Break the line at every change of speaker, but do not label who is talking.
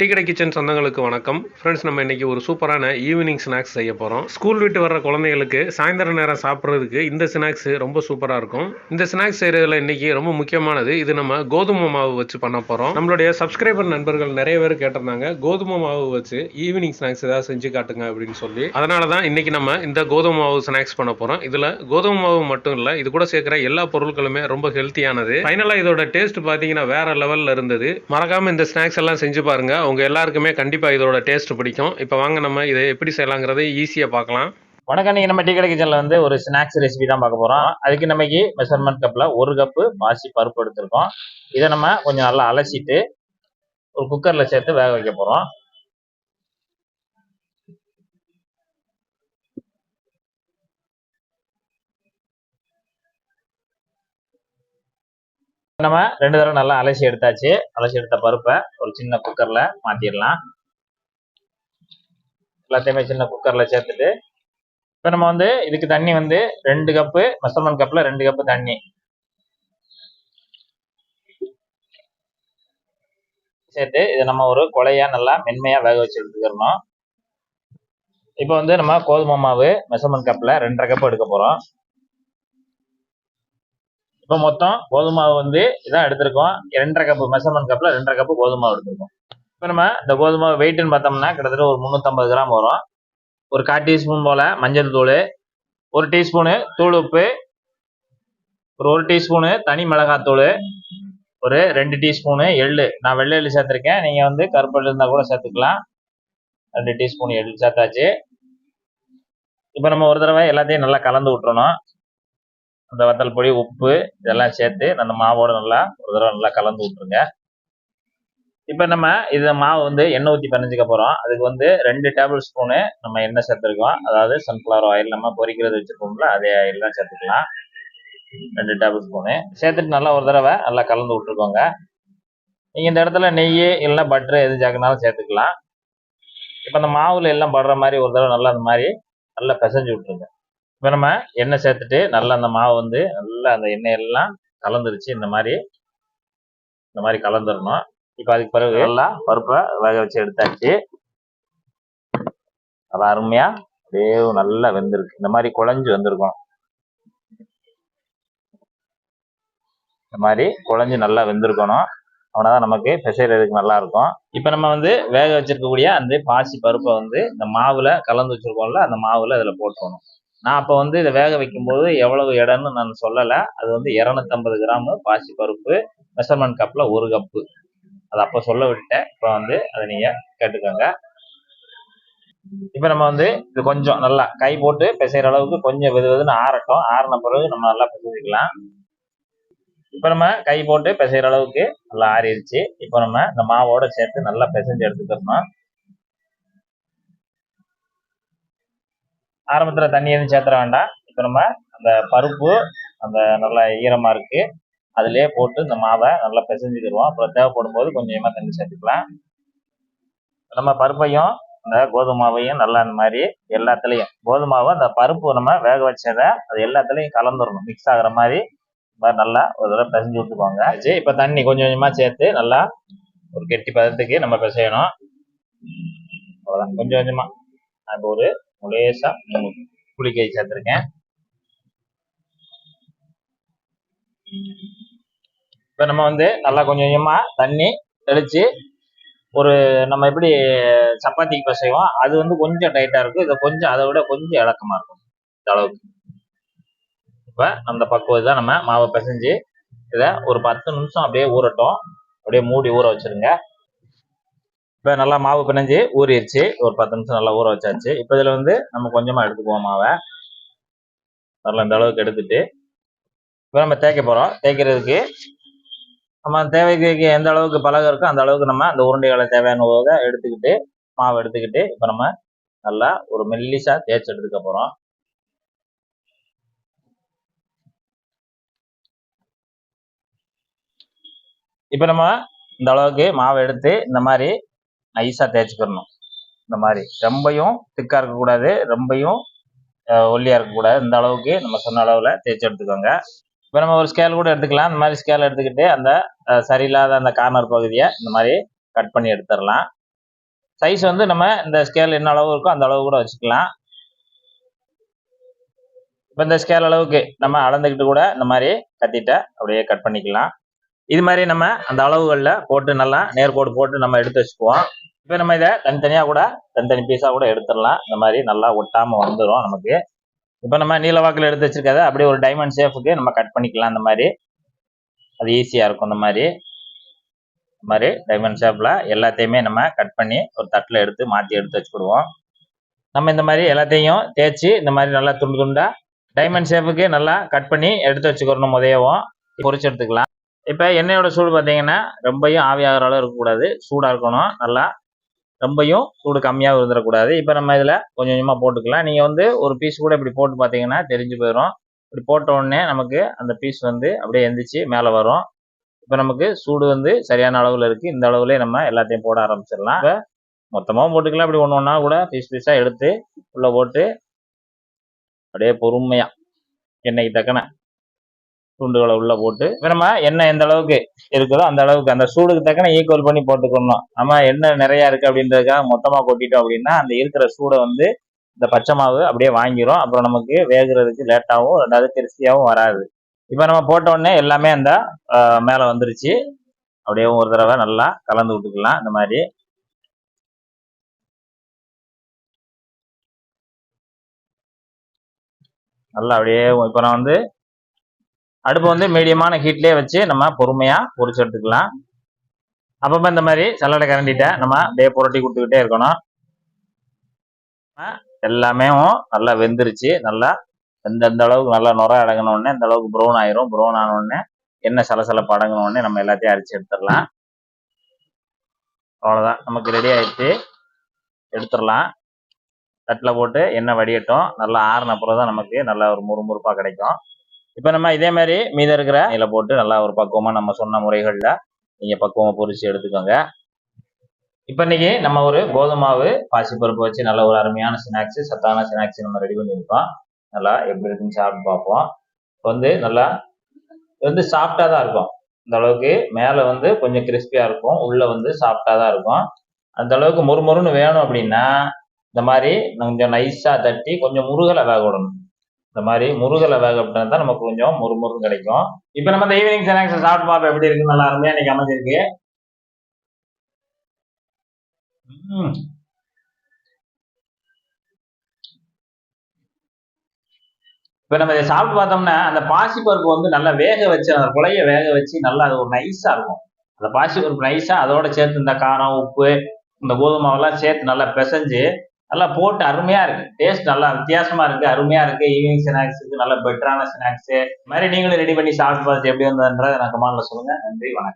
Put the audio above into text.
டீக்கடை கிச்சன் சொந்தங்களுக்கு வணக்கம். ஃப்ரெண்ட்ஸ் நம்ம இன்றைக்கி ஒரு சூப்பரான ஈவினிங் ஸ்நாக்ஸ் செய்ய போகிறோம் ஸ்கூல் விட்டு வர்ற குழந்தைகளுக்கு சாயந்தர நேரம் சாப்பிட்றதுக்கு இந்த ஸ்நாக்ஸ் ரொம்ப சூப்பராக இருக்கும். இந்த ஸ்நாக்ஸ் செய்கிறதுல இன்றைக்கி ரொம்ப முக்கியமானது இது நம்ம கோதுமை மாவு வச்சு பண்ண போகிறோம் நம்மளுடைய சப்ஸ்கிரைபர் நண்பர்கள் நிறைய பேர் கேட்டிருந்தாங்க கோதுமை மாவு வச்சு ஈவினிங் ஸ்நாக்ஸ் ஏதாவது செஞ்சு காட்டுங்க அப்படின்னு சொல்லி. அதனால தான் இன்றைக்கி நம்ம இந்த கோதுமை மாவு ஸ்நாக்ஸ் பண்ண போகிறோம் இதில் கோதுமை மாவு மட்டும் இல்லை இது கூட சேர்க்குற எல்லா பொருட்களுமே ரொம்ப ஹெல்த்தியானது ஃபைனலாக இதோட டேஸ்ட் பார்த்தீங்கன்னா வேற லெவலில் இருந்தது. மறக்காமல் இந்த ஸ்நாக்ஸ் எல்லாம் செஞ்சு பாருங்கள் உங்கள் எல்லாருக்குமே கண்டிப்பாக இதோட டேஸ்ட் பிடிக்கும். இப்போ வாங்க நம்ம இதை எப்படி செய்யலாங்கிறதை ஈஸியாக பார்க்கலாம்.
வணக்கம் நீங்க நம்ம டீ கடை வந்து ஒரு ஸ்நாக்ஸ் ரெசிபி தான் பார்க்க போகிறோம் அதுக்கு நமக்கு மெஷர்மெண்ட் கப்பில் ஒரு கப்பு பாசி பருப்பு எடுத்திருக்கோம். இதை நம்ம கொஞ்சம் நல்லா அலசிட்டு ஒரு குக்கரில் சேர்த்து வேக வைக்க போகிறோம் நம்ம ரெண்டு தடவை நல்லா அலசி எடுத்தாச்சு. அலசி எடுத்த பருப்பை ஒரு சின்ன குக்கர்ல மாத்திடலாம் எல்லாத்தையுமே சின்ன குக்கர்ல சேர்த்துட்டு இப்போ நம்ம வந்து இதுக்கு தண்ணி வந்து ரெண்டு கப்பு மெசர்மெண்ட் கப்பில் ரெண்டு கப்பு தண்ணி. சேர்த்து இதை நம்ம ஒரு கொலையா நல்லா மென்மையாக வேக வச்சு எடுத்துக்கிறணும் இப்போ வந்து நம்ம கோதுமை மாவு மெசர்மெண்ட் கப்பில் ரெண்டரை கப் எடுக்க போகிறோம் இப்போ மொத்தம் கோதுமை மாவு வந்து இதான் எடுத்திருக்கோம். ரெண்டரை கப்பு மெஷர்மெண்ட் கப்பில் ரெண்டரை கப்பு கோதுமை எடுத்திருக்கோம். இப்போ நம்ம இந்த கோதுமை வெயிட்னு பார்த்தோம்னா கிட்டத்தட்ட ஒரு முந்நூற்றம்பது கிராம் வரும். ஒரு கால் டீஸ்பூன் போல் மஞ்சள் தூள் ஒரு டீஸ்பூனு தூள் உப்பு ஒரு ஒரு டீஸ்பூனு தனி மிளகாத்தூள் ஒரு ரெண்டு டீஸ்பூனு எள்ளு நான் வெள்ளை எள்ளு சேர்த்துருக்கேன். நீங்கள் வந்து கருப்பெள்ளு இருந்தால் கூட சேர்த்துக்கலாம். ரெண்டு டீஸ்பூன் எள்ளு சேர்த்தாச்சு. இப்போ நம்ம ஒரு தடவை எல்லாத்தையும் நல்லா கலந்து விட்டுறணும். அந்த வத்தல் பொடி உப்பு இதெல்லாம் சேர்த்து அந்த மாவோட நல்லா ஒரு தடவை நல்லா கலந்து விட்டுருங்க. இப்போ நம்ம இது மாவு வந்து எண்ணெய் ஊற்றி பிணைஞ்சிக்க போகிறோம் அதுக்கு வந்து ரெண்டு டேபிள் ஸ்பூனு நம்ம எண்ணெய் சேர்த்துருக்கோம். அதாவது சன்ஃப்ளவர் ஆயில் நம்ம பொரிக்கிறது வச்சுருக்கோம்ல அதே ஆயில்லாம் சேர்த்துக்கலாம். ரெண்டு டேபிள் ஸ்பூனு. சேர்த்துட்டு நல்லா ஒரு தடவை நல்லா கலந்து விட்டுருக்கோங்க. நீங்கள் இந்த இடத்துல நெய் இல்லைன்னா பட்டரு எது சேர்க்கனாலும் சேர்த்துக்கலாம். இப்போ அந்த மாவில் எல்லாம் படுற மாதிரி ஒரு தடவை நல்லா அந்த மாதிரி நல்லா பிசைஞ்சு விட்ருங்க இப்போ நம்ம எண்ணெய் சேர்த்துட்டு நல்லா அந்த மாவு வந்து நல்லா அந்த எண்ணெய் எல்லாம் கலந்துருச்சு இந்த மாதிரி இந்த மாதிரி கலந்துடணும் இப்போ அதுக்கு பிறகு எல்லாம் பருப்பை வேக வச்சு எடுத்தாச்சு. அது அருமையாக அப்படியே நல்லா வெந்திருக்கு. இந்த மாதிரி குழஞ்சு வந்திருக்கும் இந்த மாதிரி குழஞ்சு நல்லா வெந்திருக்கணும். அவனதான் நமக்கு பிசைறதுக்கு நல்லா இருக்கும் இப்போ நம்ம வந்து வேக வச்சிருக்கக்கூடிய அந்த பாசி பருப்பை வந்து இந்த மாவுல கலந்து வச்சிருக்கோம்ல அந்த மாவுல அதில் போட்டுக்கணும். நான் அப்போ வந்து இதை வேக வைக்கும்போது எவ்வளவு இடம்னு நான் சொல்லலை. அது வந்து இரநூத்தம்பது கிராம் பாசி பருப்பு மெஷர்மெண்ட் கப்பில் ஒரு கப்பு அது அப்போ சொல்ல விட்டுட்டேன். இப்போ வந்து அதை நீங்கள் கேட்டுக்கோங்க. இப்போ நம்ம வந்து இது கொஞ்சம் நல்லா கை போட்டு பிசைகிற அளவுக்கு கொஞ்சம் வெது வெதுன்னு ஆறட்டும். ஆறின பிறகு நம்ம நல்லா பிசைஞ்சிக்கலாம். இப்போ நம்ம கை போட்டு பிசைகிற அளவுக்கு நல்லா ஆறிடுச்சு. இப்போ நம்ம இந்த மாவோட சேர்த்து நல்லா பிசைஞ்சு எடுத்துக்கிறோம் ஆரம்பத்தில் தண்ணி எதுவும் சேர்த்துற வேண்டாம். இப்போ நம்ம அந்த பருப்பு அந்த நல்லா ஈரமாக இருக்குது அதிலே போட்டு இந்த மாவை நல்லா பிசைஞ்சுக்கிடுவோம் அப்புறம் தேவைப்படும் போது கொஞ்சமாக தண்ணி சேர்த்துக்கலாம். நம்ம பருப்பையும் இந்த கோதுமை மாவையும் நல்லா இந்த மாதிரி எல்லாத்துலேயும் கோதுமை மாவை அந்த பருப்பு நம்ம வேக வச்சதை அது எல்லாத்துலேயும் கலந்துடணும் மிக்ஸ் ஆகிற மாதிரி மாதிரி நல்லா ஒரு தடவை பிசைஞ்சு விட்டுக்கோங்க சரி இப்போ தண்ணி கொஞ்சம் கொஞ்சமாக சேர்த்து நல்லா ஒரு கெட்டி பதத்துக்கு நம்ம பிசையணும். அவ்வளோதான் கொஞ்சம் கொஞ்சமாக இப்போ ஒரு லேசாக புளிக்காய் சேர்த்துருக்கேன் இப்போ நம்ம வந்து நல்லா கொஞ்சம் கொஞ்சமாக தண்ணி தெளித்து ஒரு நம்ம எப்படி சப்பாத்திக்கு பிசைவோம் அது வந்து கொஞ்சம் டைட்டாக இருக்கும். இது கொஞ்சம் அதை விட கொஞ்சம் இலக்கமாக இருக்கும் இந்த அளவுக்கு. இப்போ அந்த பக்குவம் தான் நம்ம மாவை பிசைஞ்சு இதை ஒரு பத்து நிமிஷம் அப்படியே ஊறட்டும். அப்படியே மூடி ஊற வச்சிருங்க. இப்போ நல்லா மாவு பிணைஞ்சு ஊறிடுச்சு ஒரு பத்து நிமிஷம் நல்லா ஊற வச்சாச்சு. இப்போ இதில் வந்து நம்ம கொஞ்சமாக எடுத்துக்குவோம் மாவை. நல்லா இந்த அளவுக்கு எடுத்துட்டு இப்போ நம்ம தேய்க்க போகிறோம் தேய்க்கிறதுக்கு நம்ம தேவைக்கு எந்த அளவுக்கு பலகை இருக்கோ அந்த அளவுக்கு நம்ம அந்த உருண்டைகளை தேவையான போதை எடுத்துக்கிட்டு மாவு எடுத்துக்கிட்டு இப்போ நம்ம நல்லா ஒரு மெல்லிசா தேய்ச்சி எடுத்துக்க போகிறோம் இப்போ நம்ம இந்த அளவுக்கு மாவை எடுத்து இந்த மாதிரி நைஸாக தேய்ச்சிக்கிறணும். இந்த மாதிரி. ரொம்பையும் திக்காக இருக்கக்கூடாது. ரொம்பையும் ஒல்லியாக இருக்கக்கூடாது. இந்த அளவுக்கு நம்ம சொன்ன அளவில் தேய்ச்சி எடுத்துக்கோங்க. இப்போ நம்ம ஒரு ஸ்கேல் கூட எடுத்துக்கலாம். இந்த மாதிரி ஸ்கேல் எடுத்துக்கிட்டு அந்த சரியில்லாத அந்த கார்னர் பகுதியை இந்த மாதிரி கட் பண்ணி எடுத்துடலாம். சைஸ் வந்து நம்ம இந்த ஸ்கேல் என்ன அளவு இருக்கோ அந்த அளவு கூட வச்சுக்கலாம். இப்போ இந்த ஸ்கேல் அளவுக்கு நம்ம அளந்துக்கிட்டு கூட இந்த மாதிரி கத்திட்ட அப்படியே கட் பண்ணிக்கலாம். இது மாதிரி நம்ம அந்த அளவுகளில் போட்டு நல்லா நேர்கோடு போட்டு நம்ம எடுத்து வச்சுக்குவோம். இப்போ நம்ம இதை தனித்தனியாக கூட தனித்தனி பீஸாக கூட எடுத்துடலாம். இந்த மாதிரி நல்லா ஒட்டாமல் வந்துடும் நமக்கு. இப்போ நம்ம நீலவாக்கில் எடுத்து வச்சிருக்கத அப்படியே ஒரு டைமண்ட் ஷேஃபுக்கு நம்ம கட் பண்ணிக்கலாம் இந்த மாதிரி. அது ஈஸியாக இருக்கும் இந்த மாதிரி. இந்த மாதிரி டைமண்ட் ஷேப்பில் எல்லாத்தையுமே நம்ம கட் பண்ணி ஒரு தட்டில் எடுத்து மாற்றி எடுத்து வச்சுக்கிடுவோம். நம்ம இந்த மாதிரி எல்லாத்தையும் தேய்ச்சி இந்த மாதிரி நல்லா துண்டு துண்டாக டைமண்ட் ஷேப்புக்கு நல்லா கட் பண்ணி எடுத்து வச்சுக்கிறணும் முதையவும். பொறிச்சு எடுத்துக்கலாம். இப்போ எண்ணெயோட சூடு பார்த்தீங்கன்னா ரொம்பையும் ஆவியாகிற அளவு இருக்கக்கூடாது. சூடாக இருக்கணும் நல்லா. ரொம்பையும் சூடு கம்மியாக இருந்துடக்கூடாது. இப்போ நம்ம இதில் கொஞ்சம் கொஞ்சமாக போட்டுக்கலாம். நீங்கள் வந்து ஒரு பீஸ் கூட இப்படி போட்டு பார்த்தீங்கன்னா தெரிஞ்சு போயிடும் இப்படி போட்ட உடனே நமக்கு அந்த பீஸ் வந்து அப்படியே எந்திரிச்சு மேலே வரும். இப்போ நமக்கு சூடு வந்து சரியான அளவில் இருக்குது இந்த அளவுலேயே நம்ம எல்லாத்தையும் போட ஆரம்பிச்சிடலாம். இப்போ மொத்தமாகவும் போட்டுக்கலாம். இப்படி ஒன்று ஒன்றா கூட பீஸ் பீஸாக எடுத்து உள்ளே போட்டு அப்படியே பொறுமையாக எண்ணெய்க்கு தக்கன துண்டுகளை உள்ளே போட்டு நம்ம எண்ணெய் எந்த அளவுக்கு இருக்குதோ அந்த அளவுக்கு அந்த சூடுக்கு தக்கன ஈக்குவல் பண்ணி போட்டுக்கணும். நம்ம எண்ணெய் நிறையா இருக்குது அப்படின்றதுக்காக மொத்தமாக கொட்டிட்டோம் அப்படின்னா அந்த இருக்கிற சூடை வந்து இந்த பச்சை மாவு அப்படியே வாங்கிரும். அப்புறம் நமக்கு வேகிறதுக்கு லேட்டாகவும் ரெண்டாவது கிறிஸ்பியாகவும் வராது. இப்போ நம்ம போட்டோடனே எல்லாமே அந்த மேலே வந்துருச்சு. அப்படியே ஒரு தடவை நல்லா கலந்து விட்டுக்கலாம். இந்த மாதிரி. நல்லா அப்படியே இப்போ நான் வந்து அடுப்பு வந்து மீடியமான ஹீட்லேயே வச்சு நம்ம பொறுமையாக பொரிச்சு எடுத்துக்கலாம். அப்பப்போ இந்த மாதிரி சல்லடை கரண்டிட்ட நம்ம அப்படியே புரட்டி கொடுத்துக்கிட்டே இருக்கணும். எல்லாமே நல்லா வெந்துருச்சு. நல்லா எந்த எந்த அளவுக்கு நல்லா நுர அடங்கினோடனே இந்த அளவுக்கு ப்ரௌன் ஆயிரும். ப்ரௌன் ஆனோடனே என்ன சலசலப்பு அடங்கினோடனே நம்ம எல்லாத்தையும் அரிச்சு எடுத்துடலாம். அவ்வளோதான் நமக்கு ரெடி ஆயிடுச்சு. எடுத்துடலாம். தட்டில் போட்டு எண்ணெய் வடியட்டும் நல்லா ஆறின அப்புறம் தான் நமக்கு நல்லா ஒரு முறுமுறுப்பாக கிடைக்கும். இப்போ நம்ம இதே மாதிரி மீதம் இருக்கிற இதில் போட்டு நல்லா ஒரு பக்குவமாக நம்ம சொன்ன முறைகளில் நீங்கள் பக்குவமாக பொரிச்சு எடுத்துக்கோங்க. இப்போ இன்னைக்கு நம்ம ஒரு கோதுமாவு பாசிப்பருப்பு வச்சு நல்ல ஒரு அருமையான ஸ்நாக்ஸ் சத்தான ஸ்நாக்ஸ் நம்ம ரெடி பண்ணியிருக்கோம். நல்லா எப்படி இருக்குன்னு சாப்பிட்டு பார்ப்போம். இப்போ வந்து நல்லா வந்து சாஃப்டாக தான் இருக்கும். இந்த அளவுக்கு மேலே வந்து கொஞ்சம் கிறிஸ்பியாக இருக்கும். உள்ளே வந்து சாஃப்டாக தான் இருக்கும். அந்த அளவுக்கு முறுமுறுன்னு வேணும் அப்படின்னா இந்த மாதிரி கொஞ்சம் நைஸாக தட்டி கொஞ்சம் முருகலை வேக விடணும். இந்த மாதிரி முருகலை வேக விட்டா தான் நமக்கு கொஞ்சம் முறுமுறுன்னு கிடைக்கும். இப்போ நம்ம இந்த ஈவினிங் ஸ்நாக்ஸ் சாப்பிட்டு பார்ப்போம். எப்படி இருக்கு நல்லா அருமையாக இன்னைக்கு அமைஞ்சிருக்கு. இப்போ நம்ம இதை சாப்பிட்டு பார்த்தோம்னா அந்த பாசிப்பருப்பு வந்து நல்லா வேக வச்சு அந்த குழைய வேக வச்சு நல்லா அது ஒரு நைஸாக இருக்கும். அந்த பாசிப்பருப்பு நைஸாக அதோட சேர்த்து இந்த காரம் உப்பு இந்த கோதுமாவெல்லாம் சேர்த்து நல்லா பிசைஞ்சு நல்லா போட்டு அருமையாக இருக்கு. டேஸ்ட் நல்லா வித்தியாசமா இருக்கு அருமையாக இருக்கு. ஈவினிங் ஸ்நாக்ஸுக்கு நல்ல பெட்டரான ஸ்நாக்ஸு இது மாதிரி நீங்களும் ரெடி பண்ணி சாப்பிட்டு பார்த்து எப்படி வந்ததுன்றதை நான் கமாண்டில் சொல்லுங்க. நன்றி வணக்கம்.